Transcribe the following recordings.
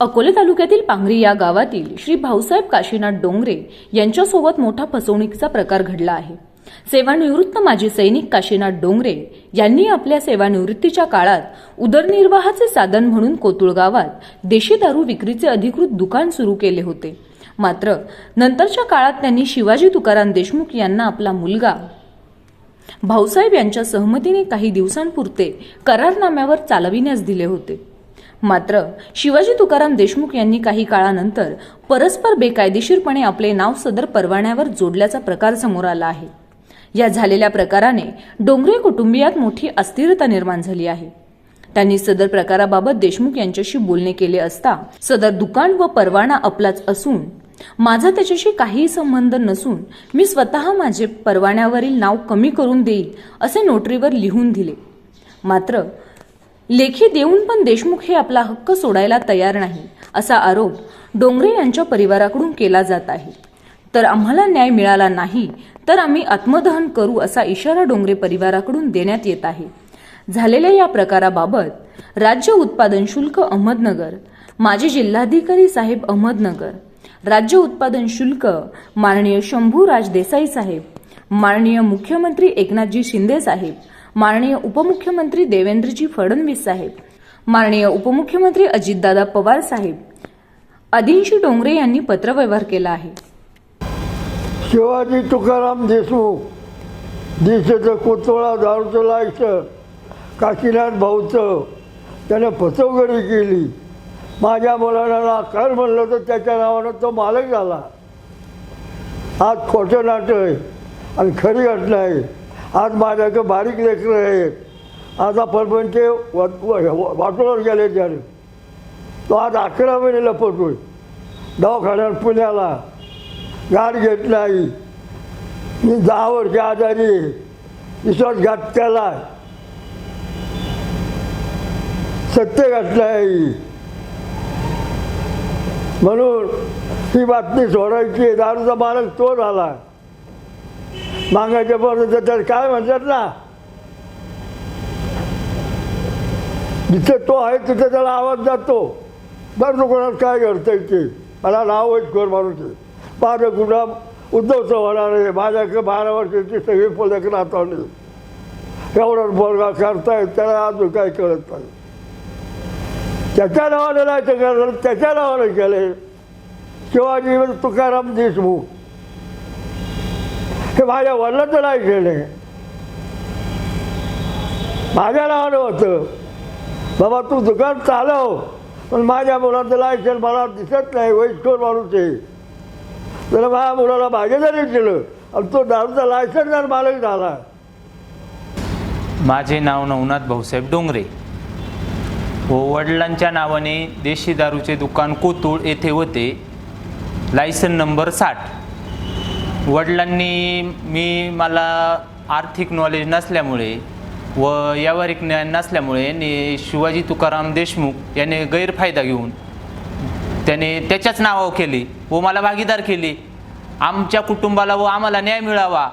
अकोले तालुक्यातील पांगरी या गावातील श्री भाऊसाहेब काशीनाथ डोंगरे यांच्यासोबत मोठा फसवणुकीचा प्रकार घडला आहे. सेवानिवृत्त माजी सैनिक काशीनाथ डोंगरे यांनी आपल्या सेवानिवृत्तीच्या काळात उदरनिर्वाहाचे साधन म्हणून कोतुळ गावात देशी दारू विक्रीचे अधिकृत दुकान सुरू केले होते. मात्र नंतरच्या काळात त्यांनी शिवाजी तुकाराम देशमुख यांना आपला मुलगा भाऊसाहेब यांच्या सहमतीने काही दिवसांपुरते करारनाम्यावर चालविण्यास दिले होते. मात्र शिवाजी तुकाराम देशमुख यांनी काही काळानंतर परस्पर बेकायदेशीरपणे आपले नाव सदर परवान्यावर जोडल्याचा प्रकार समोर आला आहे. या झालेल्या प्रकाराने डोंगरे कुटुंबियात मोठी अस्थिरता निर्माण झाली आहे. त्यांनी सदर प्रकाराबाबत देशमुख यांच्याशी बोलणे केले असता सदर दुकान व परवाना आपलाच असून माझा त्याच्याशी काहीही संबंध नसून मी स्वतः माझे परवान्यावरील नाव कमी करून देईल असे नोटरीवर लिहून दिले. मात्र लेखी देऊन पण देशमुख हे आपला हक्क सोडायला तयार नाही असा आरोप डोंगरे यांच्या परिवाराकडून केला जात आहे. तर आम्हाला न्याय मिळाला नाही तर आम्ही आत्मदहन करू असा इशारा डोंगरे परिवाराकडून देण्यात येत आहे. झालेल्या या प्रकाराबाबत राज्य उत्पादन शुल्क अहमदनगर माजी जिल्हाधिकारी साहेब अहमदनगर राज्य उत्पादन शुल्क माननीय शंभूराज देसाई साहेब माननीय मुख्यमंत्री एकनाथजी शिंदे साहेब माननीय उपमुख्यमंत्री देवेंद्रजी फडणवीस साहेब माननीय उपमुख्यमंत्री अजितदादा पवार साहेब आदींशी डोंगरे यांनी पत्रव्यवहार केला आहे. शिवाजी तुकाराम देशमुख दिशेचं कोतोळा दारूचं लायचं काशीनाथ भाऊचं त्यानं फसवगडी केली. माझ्या मुलाला नाकार म्हणलं तर त्याच्या नावानं तो मालक झाला. आज खोटं नाटं आहे आणि खरी घटना आहे. आज माझ्याकडे बारीक लेकरं आहेत आता परपंचे वाटोवर गेले त्याने. तो आज अकरा महिने पडतोय. दवाखान्यात पुण्याला. गाठ घेत नाही. मी दहा वर्ष आजारी आहे. विश्वासघात केला सत्य घातलं आहे म्हणून ही बातमी सोडायची दारूचा मालक तो झाला. मागायच्या पर्यंत तर काय म्हणतात ना? जिथे तो आहे तिथे त्याला आवाज जातो. बरं दुकानात काय घडतंय ते? मला नाव आहे कर माणूस. माझं गुलाम उद्धव चव्हाण आहे. माझ्याकडे बारा वर्षाची सगळी पलक नातवली एवढा बोलगा करतायत त्याला अजून काही कळत नाही. त्याच्या नावाने नाही तर करणार त्याच्या नावाने केले शिवाजी तुकाराम देशमुख. हे माझ्या वडिलांचं नाही केले माझ्या नावानं होतं बाबा तू दुकान चालव पण माझ्या मुलाचं लायसन मला दिसत नाही वैष्णव माणूस आहे. तर माझ्या मुलाला भागीदारी केलं आणि तो दारूचा लायसन जर मालक झाला. माझे नाव नवनाथ भाऊसाहेब डोंगरे. व वडिलांच्या नावाने देशी दारूचे दुकान कोतुळ येथे होते. लायसन नंबर साठ. वडिलांनी मी मला आर्थिक नॉलेज नसल्यामुळे व व्यावहारिक ज्ञान नसल्यामुळे ने शिवाजी तुकाराम देशमुख याने गैरफायदा घेऊन त्याने त्याच्याच नावावर केली व मला भागीदार केली. आमच्या कुटुंबाला व आम्हाला न्याय मिळावा.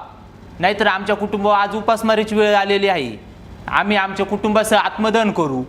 नाहीतर आमच्या कुटुंबावर आज उपासमारीची वेळ आलेली आहे. आम्ही आमच्या कुटुंबासह आत्मदहन करू.